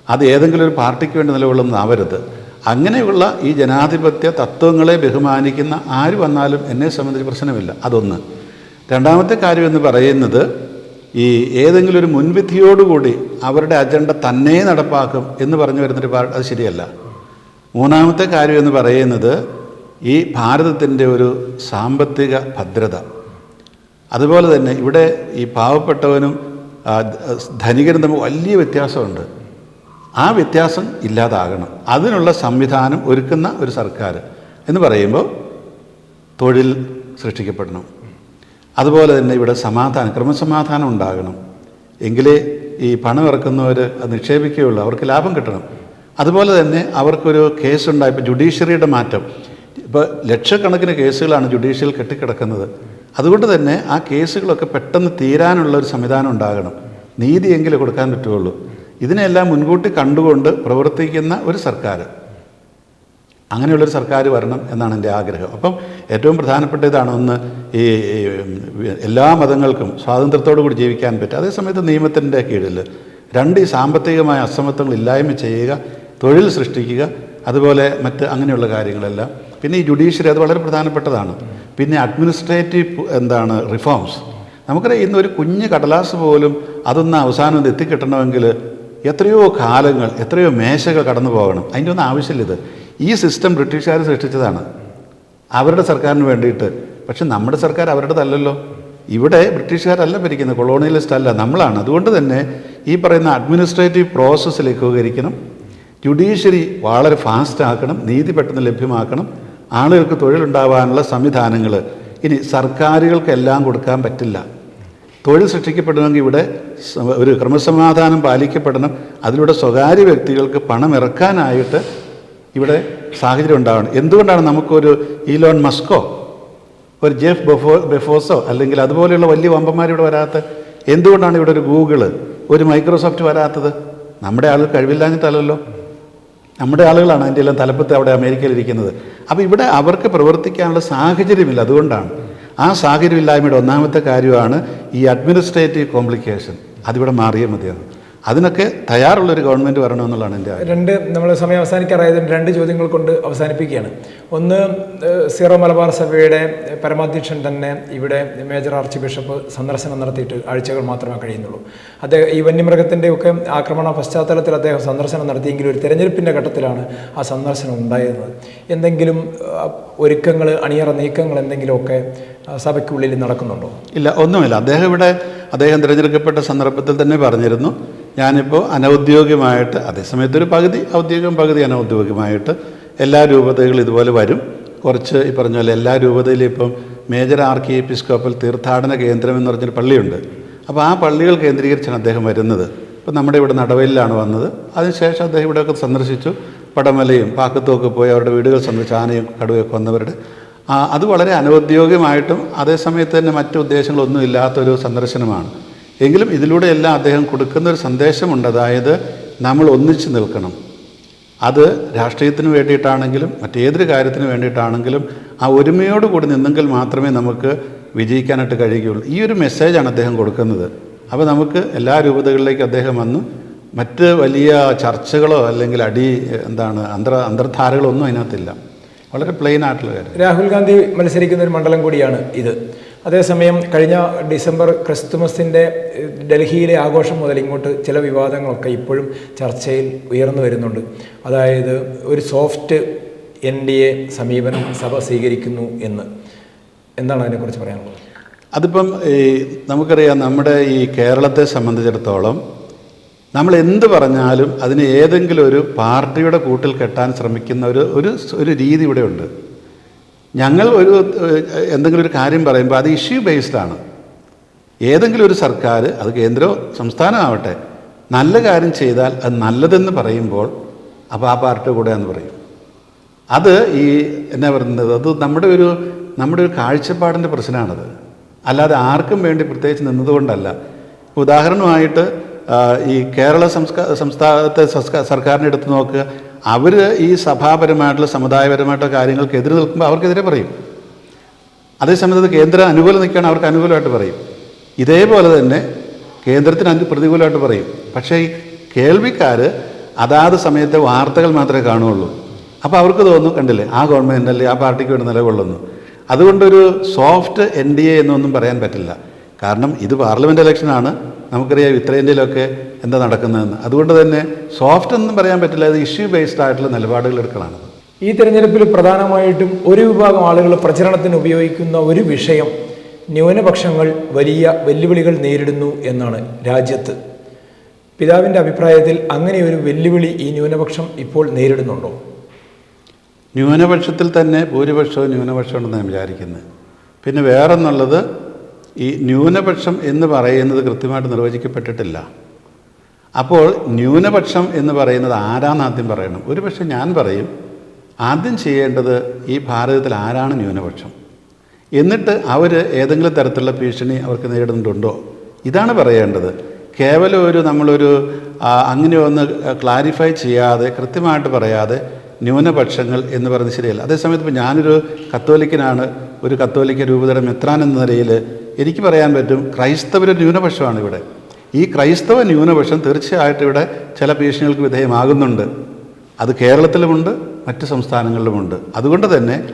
അത് ഏതെങ്കിലും ഒരു പാർട്ടിക്ക് വേണ്ടി നിലകൊള്ളുന്നതാവരുത് അങ്ങനെയുള്ള ഈ ജനാധിപത്യ തത്വങ്ങളെ ബഹുമാനിക്കുന്ന ആര് വന്നാലും എന്നെ സംബന്ധിച്ച് പ്രശ്നമില്ല. അതൊന്ന്. രണ്ടാമത്തെ കാര്യം എന്ന് പറയുന്നത് ഈ ഏതെങ്കിലും ഒരു മുൻവിധിയോടുകൂടി അവരുടെ അജണ്ട തന്നെ നടപ്പാക്കും എന്ന് പറഞ്ഞു വരുന്നൊരു പാർട്ടി അത് ശരിയല്ല. മൂന്നാമത്തെ കാര്യം എന്ന് പറയുന്നത് ഈ ഭാരതത്തിന്റെ ഒരു സാമ്പത്തിക ഭദ്രത. അതുപോലെ തന്നെ ഇവിടെ ഈ പാവപ്പെട്ടവനും ധനികനും തമ്മിൽ വലിയ വ്യത്യാസമുണ്ട്. ആ വ്യത്യാസം ഇല്ലാതാകണം. അതിനുള്ള സംവിധാനം ഒരുക്കുന്ന ഒരു സർക്കാർ എന്ന് പറയുമ്പോൾ തൊഴിൽ സൃഷ്ടിക്കപ്പെടണം. അതുപോലെ തന്നെ ഇവിടെ സമാധാനം ക്രമസമാധാനം ഉണ്ടാകണം. എങ്കിലേ ഈ പണം ഇറക്കുന്നവർ അത് നിക്ഷേപിക്കുകയുള്ളൂ അവർക്ക് ലാഭം കിട്ടണം. അതുപോലെ തന്നെ അവർക്കൊരു കേസുണ്ടായി ഇപ്പോൾ ജുഡീഷ്യറിയുടെ മാറ്റം. ഇപ്പോൾ ലക്ഷക്കണക്കിന് കേസുകളാണ് ജുഡീഷ്യൽ കെട്ടിക്കിടക്കുന്നത്. അതുകൊണ്ട് തന്നെ ആ കേസുകളൊക്കെ പെട്ടെന്ന് തീരാനുള്ള ഒരു സംവിധാനം ഉണ്ടാകണം. നീതിയെങ്കിലും കൊടുക്കാൻ പറ്റുകയുള്ളൂ ഇതിനെല്ലാം മുൻകൂട്ടി കണ്ടുകൊണ്ട് പ്രവർത്തിക്കുന്ന ഒരു സർക്കാർ. അങ്ങനെയുള്ളൊരു സർക്കാർ വരണം എന്നാണ് എന്റെ ആഗ്രഹം. അപ്പം ഏറ്റവും പ്രധാനപ്പെട്ട ഇതാണ് ഒന്ന് ഈ എല്ലാ മതങ്ങൾക്കും സ്വാതന്ത്ര്യത്തോടു കൂടി ജീവിക്കാൻ പറ്റും അതേസമയത്ത് നിയമത്തിന്റെ കീഴിൽ രണ്ട് ഈ സാമ്പത്തികമായ അസമത്വങ്ങൾ ഇല്ലായ്മ ചെയ്യുക തൊഴിൽ സൃഷ്ടിക്കുക അതുപോലെ മറ്റ് അങ്ങനെയുള്ള കാര്യങ്ങളെല്ലാം പിന്നെ ഈ ജുഡീഷ്യറി അത് വളരെ പ്രധാനപ്പെട്ടതാണ്. പിന്നെ അഡ്മിനിസ്ട്രേറ്റീവ് എന്താണ് റിഫോംസ്. നമുക്കറിയാം ഇന്ന് ഒരു കുഞ്ഞ് കടലാസ് പോലും അതൊന്ന് അവസാനം ഒന്ന് എത്തിക്കിട്ടണമെങ്കിൽ എത്രയോ കാലങ്ങൾ എത്രയോ മേശകൾ കടന്നു പോകണം. അതിന്റെ ഒന്നും ആവശ്യമില്ല ഇത്. ഈ സിസ്റ്റം ബ്രിട്ടീഷുകാർ സൃഷ്ടിച്ചതാണ്. അവരുടെ സർക്കാരിന് വേണ്ടിയിട്ട്. പക്ഷെ നമ്മുടെ സർക്കാർ അവരുടേതല്ലല്ലോ. ഇവിടെ ബ്രിട്ടീഷുകാരല്ല ഭരിക്കുന്നത് കൊളോണിയലിസ്റ്റ് അല്ല. നമ്മളാണ്. അതുകൊണ്ട് തന്നെ ഈ പറയുന്ന അഡ്മിനിസ്ട്രേറ്റീവ് പ്രോസസ്സ് ലഘൂകരിക്കണം ജുഡീഷ്യറി വളരെ ഫാസ്റ്റ് ആക്കണം നീതി പെട്ടെന്ന് ലഭ്യമാക്കണം. ആളുകൾക്ക് തൊഴിലുണ്ടാവാനുള്ള സംവിധാനങ്ങൾ ഇനി സർക്കാരുകൾക്കെല്ലാം കൊടുക്കാൻ പറ്റില്ല. തൊഴിൽ സൃഷ്ടിക്കപ്പെടണമെങ്കിൽ ഇവിടെ ഒരു ക്രമസമാധാനം പാലിക്കപ്പെടണം. അതിലൂടെ സ്വകാര്യ വ്യക്തികൾക്ക് പണം ഇറക്കാനായിട്ട് ഇവിടെ സാഹചര്യം ഉണ്ടാവണം. എന്തുകൊണ്ടാണ് നമുക്കൊരു ഈലോൺ മസ്കോ ഒരു ജെഫ് ബെഫോ ബെഫോസോ അല്ലെങ്കിൽ അതുപോലെയുള്ള വലിയ വമ്പന്മാർ ഇവിടെ വരാത്ത എന്തുകൊണ്ടാണ് ഇവിടെ ഒരു ഗൂഗിൾ ഒരു മൈക്രോസോഫ്റ്റ് വരാത്തത്? നമ്മുടെ ആളുകൾ കഴിവില്ലാഞ്ഞിട്ടല്ലല്ലോ. നമ്മുടെ ആളുകളാണ് അതിന്റെ എല്ലാം തലപ്പത്ത് അവിടെ അമേരിക്കയിൽ ഇരിക്കുന്നത്. അപ്പോൾ ഇവിടെ അവർക്ക് പ്രവർത്തിക്കാനുള്ള സാഹചര്യമില്ല. അതുകൊണ്ടാണ്. ആ സാഹചര്യമില്ലായ്മയുടെ ഒന്നാമത്തെ കാര്യമാണ് ഈ അഡ്മിനിസ്ട്രേറ്റീവ് കോംപ്ലിക്കേഷൻ. അതിവിടെ മാറിയേ മതിയാണ് അതിനൊക്കെ തയ്യാറുള്ളൊരു ഗവൺമെന്റ് വരണമെന്നുള്ളതാണ് എന്റെ രണ്ട് നമ്മൾ സമയം അവസാനിക്കാറായതുകൊണ്ട് രണ്ട് ചോദ്യങ്ങൾ കൊണ്ട് അവസാനിപ്പിക്കുകയാണ്. ഒന്ന് സീറോ മലബാർ സഭയുടെ പരമാധ്യക്ഷൻ തന്നെ ഇവിടെ മേജർ ആർച്ച് ബിഷപ്പ് സന്ദർശനം നടത്തിയിട്ട് ആഴ്ചകൾ മാത്രമേ കഴിയുന്നുള്ളൂ. അദ്ദേഹം ഈ വന്യമൃഗത്തിന്റെ ഒക്കെ ആക്രമണ പശ്ചാത്തലത്തിൽ അദ്ദേഹം സന്ദർശനം നടത്തിയെങ്കിലും ഒരു തെരഞ്ഞെടുപ്പിന്റെ ഘട്ടത്തിലാണ് ആ സന്ദർശനം ഉണ്ടായിരുന്നത്. എന്തെങ്കിലും ഒരുക്കങ്ങൾ അണിയറ നീക്കങ്ങൾ എന്തെങ്കിലുമൊക്കെ സഭയ്ക്കുള്ളിൽ നടക്കുന്നുണ്ടോ? ഇല്ല ഒന്നുമില്ല. അദ്ദേഹം ഇവിടെ അദ്ദേഹം തിരഞ്ഞെടുക്കപ്പെട്ട സന്ദർഭത്തിൽ തന്നെ പറഞ്ഞിരുന്നു. ഞാനിപ്പോൾ അനൗദ്യോഗികമായിട്ട് അതേസമയത്ത് ഒരു പകുതി ഔദ്യോഗികം പകുതി അനൗദ്യോഗികമായിട്ട് എല്ലാ രൂപതകളും ഇതുപോലെ വരും. കുറച്ച് ഈ പറഞ്ഞ പോലെ എല്ലാ രൂപതയിലും ഇപ്പം മേജർ ആർക്കി എപ്പിസ്കോപ്പൽ തീർത്ഥാടന കേന്ദ്രം എന്ന് പറഞ്ഞൊരു പള്ളിയുണ്ട്. അപ്പോൾ ആ പള്ളികൾ കേന്ദ്രീകരിച്ചാണ് അദ്ദേഹം വരുന്നത്. ഇപ്പം നമ്മുടെ ഇവിടെ നടവയിലാണ് വന്നത്. അതിനുശേഷം അദ്ദേഹം ഇവിടെയൊക്കെ സന്ദർശിച്ചു. പടമലയും പാക്കത്തുമൊക്കെ പോയി അവരുടെ വീടുകൾ സന്ദർശിച്ചു. ആനയും കടുവയൊക്കെ വന്നവരുടെ അത് വളരെ അനൗദ്യോഗികമായിട്ടും അതേസമയത്ത് തന്നെ മറ്റു ഉദ്ദേശങ്ങളൊന്നും ഇല്ലാത്തൊരു സന്ദർശനമാണ്. എങ്കിലും ഇതിലൂടെ എല്ലാം അദ്ദേഹം കൊടുക്കുന്ന ഒരു സന്ദേശമുണ്ട്. അതായത് നമ്മൾ ഒന്നിച്ചു നിൽക്കണം. അത് രാഷ്ട്രീയത്തിന് വേണ്ടിയിട്ടാണെങ്കിലും മറ്റേതൊരു കാര്യത്തിന് വേണ്ടിയിട്ടാണെങ്കിലും ആ ഒരുമയോട് കൂടി നിന്നെങ്കിൽ മാത്രമേ നമുക്ക് വിജയിക്കാനായിട്ട് കഴിയുകയുള്ളൂ. ഈ ഒരു മെസ്സേജാണ് അദ്ദേഹം കൊടുക്കുന്നത്. അപ്പോൾ നമുക്ക് എല്ലാ രൂപതകളിലേക്കും അദ്ദേഹം വന്നു. മറ്റ് വലിയ ചർച്ചകളോ അല്ലെങ്കിൽ അടി എന്താണ് അന്തർ അന്തർധാരകളോ ഒന്നും അതിനകത്തില്ല. വളരെ പ്ലെയിൻ ആയിട്ടുള്ള കാര്യം. രാഹുൽ ഗാന്ധി മത്സരിക്കുന്ന ഒരു മണ്ഡലം കൂടിയാണ് ഇത്. അതേസമയം കഴിഞ്ഞ ഡിസംബർ ക്രിസ്തുമസിന്റെ ഡൽഹിയിലെ ആഘോഷം മുതൽ ഇങ്ങോട്ട് ചില വിവാദങ്ങളൊക്കെ ഇപ്പോഴും ചർച്ചയിൽ ഉയർന്നു വരുന്നുണ്ട്. അതായത് ഒരു സോഫ്റ്റ് എൻ ഡി എ സമീപനം സഭ സ്വീകരിക്കുന്നു എന്ന്. എന്താണ് അതിനെക്കുറിച്ച് പറയാനുള്ളത്? അതിപ്പം ഈ നമുക്കറിയാം നമ്മുടെ ഈ കേരളത്തെ സംബന്ധിച്ചിടത്തോളം നമ്മൾ എന്ത് പറഞ്ഞാലും അതിന് ഏതെങ്കിലും ഒരു പാർട്ടിയുടെ കൂട്ടിൽ കെട്ടാൻ ശ്രമിക്കുന്ന ഒരു ഒരു ഒരു രീതി ഇവിടെ ഉണ്ട്. ഞങ്ങൾ ഒരു എന്തെങ്കിലും ഒരു കാര്യം പറയുമ്പോൾ അത് ഇഷ്യൂ ബേസ്ഡ് ആണ്. ഏതെങ്കിലും ഒരു സർക്കാർ അത് കേന്ദ്രമോ സംസ്ഥാനമാവട്ടെ നല്ല കാര്യം ചെയ്താൽ അത് നല്ലതെന്ന് പറയുമ്പോൾ അപ്പോൾ ആ പാർട്ടി കൂടെ എന്ന് പറയും. അത് ഈ എന്നാ പറയുന്നത് അത് നമ്മുടെ ഒരു നമ്മുടെ ഒരു കാഴ്ചപ്പാടിന്റെ പ്രശ്നമാണത്. അല്ലാതെ ആർക്കും വേണ്ടി പ്രത്യേകിച്ച് നിന്നതുകൊണ്ടല്ല. ഉദാഹരണമായിട്ട് ഈ കേരള സംസ്കാ സംസ്ഥാനത്തെ സർക്കാരിനെ എടുത്ത് നോക്കുക. അവർ ഈ സഭാപരമായിട്ടുള്ള സമുദായപരമായിട്ടുള്ള കാര്യങ്ങൾക്ക് എതിര് നിൽക്കുമ്പോൾ അവർക്കെതിരെ പറയും. അതേസമയത്ത് അത് കേന്ദ്ര അനുകൂലം നിൽക്കുകയാണ് അവർക്ക് അനുകൂലമായിട്ട് പറയും. ഇതേപോലെ തന്നെ കേന്ദ്രത്തിന് അനു പ്രതികൂലമായിട്ട് പറയും. പക്ഷേ ഈ കേൾവിക്കാർ അതാത് സമയത്തെ വാർത്തകൾ മാത്രമേ കാണുകയുള്ളൂ. അപ്പോൾ അവർക്ക് തോന്നുന്നു കണ്ടില്ലേ ആ ഗവൺമെന്റ് അല്ലേ ആ പാർട്ടിക്ക് വേണ്ടി നിലകൊള്ളുന്നു. അതുകൊണ്ടൊരു സോഫ്റ്റ് എൻ ഡി എ എന്നൊന്നും പറയാൻ പറ്റില്ല. കാരണം ഇത് പാർലമെന്റ് ഇലക്ഷനാണ്. നമുക്കറിയാം ഉത്തരേന്ത്യയിലൊക്കെ എന്താ നടക്കുന്നതെന്ന്. അതുകൊണ്ട് തന്നെ സോഫ്റ്റ് എന്നും പറയാൻ പറ്റില്ല. അത് ഇഷ്യൂ ബേസ്ഡ് ആയിട്ടുള്ള നിലപാടുകൾ എടുക്കലാണ് ഈ തെരഞ്ഞെടുപ്പിൽ പ്രധാനമായിട്ടും ഒരു വിഭാഗം ആളുകൾ പ്രചരണത്തിന് ഉപയോഗിക്കുന്ന ഒരു വിഷയം ന്യൂനപക്ഷങ്ങൾ വലിയ വെല്ലുവിളികൾ നേരിടുന്നു എന്നാണ് രാജ്യത്ത്. പിതാവിന്റെ അഭിപ്രായത്തിൽ അങ്ങനെ ഒരു വെല്ലുവിളി ഈ ന്യൂനപക്ഷം ഇപ്പോൾ നേരിടുന്നുണ്ടോ? ന്യൂനപക്ഷത്തിൽ തന്നെ ഭൂരിപക്ഷവും ന്യൂനപക്ഷമുണ്ടെന്ന് ഞാൻ വിചാരിക്കുന്നത്. പിന്നെ വേറൊന്നുള്ളത് ഈ ന്യൂനപക്ഷം എന്ന് പറയുന്നത് കൃത്യമായിട്ട് നിർവചിക്കപ്പെട്ടിട്ടില്ല. അപ്പോൾ ന്യൂനപക്ഷം എന്ന് പറയുന്നത് ആരാന്ന് ആദ്യം പറയണം. ഒരു പക്ഷേ ഞാൻ പറയും ആദ്യം ചെയ്യേണ്ടത് ഈ ഭാരതത്തിൽ ആരാണ് ന്യൂനപക്ഷം? എന്നിട്ട് അവർ ഏതെങ്കിലും തരത്തിലുള്ള ഭീഷണി അവർക്ക് നേരിടുന്നുണ്ടോ? ഇതാണ് പറയേണ്ടത്. കേവലം ഒരു നമ്മളൊരു അങ്ങനെ ഒന്ന് ക്ലാരിഫൈ ചെയ്യാതെ കൃത്യമായിട്ട് പറയാതെ ന്യൂനപക്ഷങ്ങൾ എന്ന് പറയുന്നത് ശരിയല്ല. അതേസമയത്ത് ഇപ്പോൾ ഞാനൊരു കത്തോലിക്കനാണ്. ഒരു കത്തോലിക്ക രൂപതരം മെത്രാൻ എന്ന നിലയിൽ എനിക്ക് പറയാൻ പറ്റും ക്രൈസ്തവർ ന്യൂനപക്ഷമാണ് ഇവിടെ. ഈ ക്രൈസ്തവ ന്യൂനപക്ഷം തീർച്ചയായിട്ടും ഇവിടെ ചില ഭീഷണികൾക്ക് വിധേയമാകുന്നുണ്ട്. അത് കേരളത്തിലുമുണ്ട് മറ്റ് സംസ്ഥാനങ്ങളിലുമുണ്ട്. അതുകൊണ്ട് തന്നെ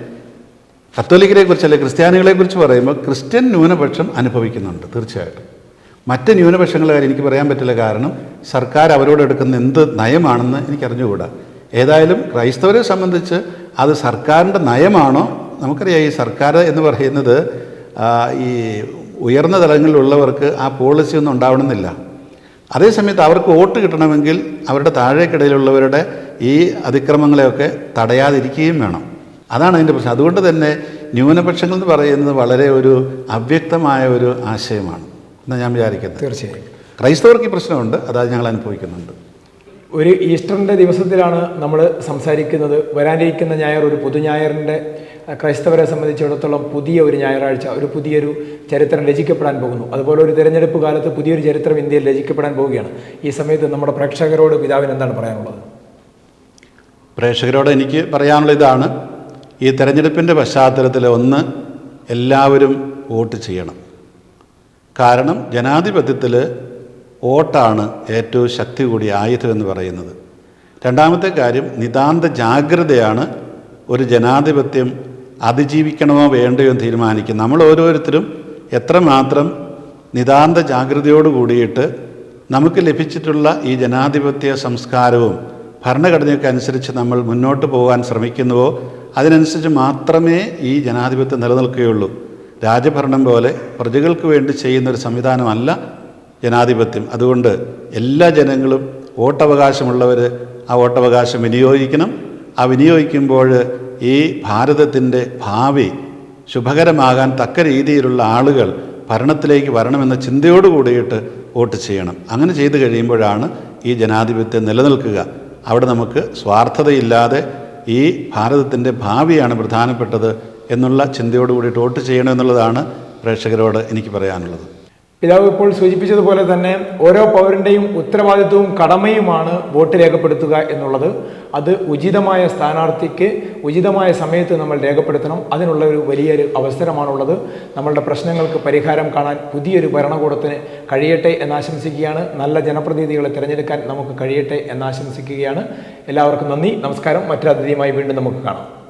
കത്തോലിക്കരെ കുറിച്ച് അല്ലെങ്കിൽ ക്രിസ്ത്യാനികളെ കുറിച്ച് പറയുമ്പോൾ ക്രിസ്ത്യൻ ന്യൂനപക്ഷം അനുഭവിക്കുന്നുണ്ട് തീർച്ചയായിട്ടും. മറ്റ് ന്യൂനപക്ഷങ്ങളുടെ കാര്യം എനിക്ക് പറയാൻ പറ്റില്ല കാരണം സർക്കാർ അവരോട് എടുക്കുന്ന എന്ത് നയമാണെന്ന് എനിക്ക് അറിഞ്ഞുകൂടാ ഏതായാലും ക്രൈസ്തവരെ സംബന്ധിച്ച് അത് സർക്കാരിന്റെ നയമാണോ? നമുക്കറിയാം ഈ സർക്കാർ എന്ന് പറയുന്നത് ഈ ഉയർന്ന തലങ്ങളിലുള്ളവർക്ക് ആ പോളിസി ഒന്നും ഉണ്ടാവണമെന്നില്ല. അതേസമയത്ത് അവർക്ക് വോട്ട് കിട്ടണമെങ്കിൽ അവരുടെ താഴേക്കിടയിലുള്ളവരുടെ ഈ അതിക്രമങ്ങളെയൊക്കെ തടയാതിരിക്കുകയും വേണം. അതാണ് അതിന്റെ പ്രശ്നം. അതുകൊണ്ട് തന്നെ ന്യൂനപക്ഷങ്ങൾ എന്ന് പറയുന്നത് വളരെ ഒരു അവ്യക്തമായ ഒരു ആശയമാണ്. എന്ന് ഞാൻ വിചാരിക്കുന്നത്. തീർച്ചയായും. ക്രൈസ്തവർക്ക് ഈ പ്രശ്നമുണ്ട്. അതായത് ഞങ്ങൾ അനുഭവിക്കുന്നുണ്ട്. ഒരു ഈസ്റ്ററിന്റെ ദിവസത്തിലാണ് നമ്മൾ സംസാരിക്കുന്നത്. വരാനിരിക്കുന്ന ഞായർ ഒരു പുതുഞായറിന്റെ ഞായറിന്റെ ക്രൈസ്തവരെ സംബന്ധിച്ചിടത്തോളം പുതിയ ഒരു ഞായറാഴ്ച ഒരു പുതിയൊരു ചരിത്രം രചിക്കപ്പെടാൻ പോകുന്നു. അതുപോലെ ഒരു തിരഞ്ഞെടുപ്പ് കാലത്ത് പുതിയൊരു ചരിത്രം ഇന്ത്യയിൽ രചിക്കപ്പെടാൻ പോവുകയാണ്. ഈ സമയത്ത് നമ്മുടെ പ്രേക്ഷകരോട് പിതാവിന് എന്താണ് പറയാനുള്ളത്? പ്രേക്ഷകരോട് എനിക്ക് പറയാനുള്ള ഇതാണ്. ഈ തെരഞ്ഞെടുപ്പിന്റെ പശ്ചാത്തലത്തിൽ ഒന്ന് എല്ലാവരും വോട്ട് ചെയ്യണം. കാരണം ജനാധിപത്യത്തിൽ വോട്ടാണ് ഏറ്റവും ശക്തി കൂടിയ ആയുധം എന്ന് പറയുന്നത്. രണ്ടാമത്തെ കാര്യം നിതാന്ത ജാഗ്രതയാണ് ഒരു ജനാധിപത്യം അതിജീവിക്കണമോ വേണ്ടയോ എന്ന് തീരുമാനിക്കും നമ്മൾ ഓരോരുത്തരും എത്രമാത്രം നിതാന്ത ജാഗ്രതയോട് കൂടിയിട്ട് നമുക്ക് ലഭിച്ചിട്ടുള്ള ഈ ജനാധിപത്യ സംസ്കാരവും ഭരണഘടനയൊക്കെ അനുസരിച്ച് നമ്മൾ മുന്നോട്ട് പോകാൻ ശ്രമിക്കുന്നുവോ അതിനനുസരിച്ച് മാത്രമേ ഈ ജനാധിപത്യം നിലനിൽക്കുകയുള്ളൂ. രാജഭരണം പോലെ പ്രജകൾക്ക് വേണ്ടി ചെയ്യുന്ന ഒരു സംവിധാനമല്ല ജനാധിപത്യം. അതുകൊണ്ട് എല്ലാ ജനങ്ങളും വോട്ടവകാശമുള്ളവർ ആ വോട്ടവകാശം വിനിയോഗിക്കണം. ആ വിനിയോഗിക്കുമ്പോൾ ഈ ഭാരതത്തിന്റെ ഭാവി ശുഭകരമാകാൻ തക്ക രീതിയിലുള്ള ആളുകൾ ഭരണത്തിലേക്ക് വരണമെന്ന ചിന്തയോട് കൂടിയിട്ട് വോട്ട് ചെയ്യണം. അങ്ങനെ ചെയ്തു കഴിയുമ്പോഴാണ് ഈ ജനാധിപത്യം നിലനിൽക്കുക. അവിടെ നമുക്ക് സ്വാർത്ഥതയില്ലാതെ ഈ ഭാരതത്തിന്റെ ഭാവിയാണ് പ്രധാനപ്പെട്ടത് എന്നുള്ള ചിന്തയോട് കൂടിയിട്ട് വോട്ട് ചെയ്യണമെന്നുള്ളതാണ് പ്രേക്ഷകരോട് എനിക്ക് പറയാനുള്ളത്. പിതാവ് ഇപ്പോൾ സൂചിപ്പിച്ചതുപോലെ തന്നെ ഓരോ പൗരന്റെയും ഉത്തരവാദിത്വവും കടമയുമാണ് വോട്ട് രേഖപ്പെടുത്തുക എന്നുള്ളത്. അത് ഉചിതമായ സ്ഥാനാർത്ഥിക്ക് ഉചിതമായ സമയത്ത് നമ്മൾ രേഖപ്പെടുത്തണം. അതിനുള്ള ഒരു വലിയൊരു അവസരമാണുള്ളത്. നമ്മളുടെ പ്രശ്നങ്ങൾക്ക് പരിഹാരം കാണാൻ പുതിയൊരു ഭരണകൂടത്തിന് കഴിയട്ടെ എന്നാശംസിക്കുകയാണ് നല്ല ജനപ്രതിനിധികളെ തിരഞ്ഞെടുക്കാൻ നമുക്ക് കഴിയട്ടെ എന്നാശംസിക്കുകയാണ് എല്ലാവർക്കും നന്ദി. നമസ്കാരം. മറ്റൊരു അതിഥിയുമായി വീണ്ടും നമുക്ക് കാണാം.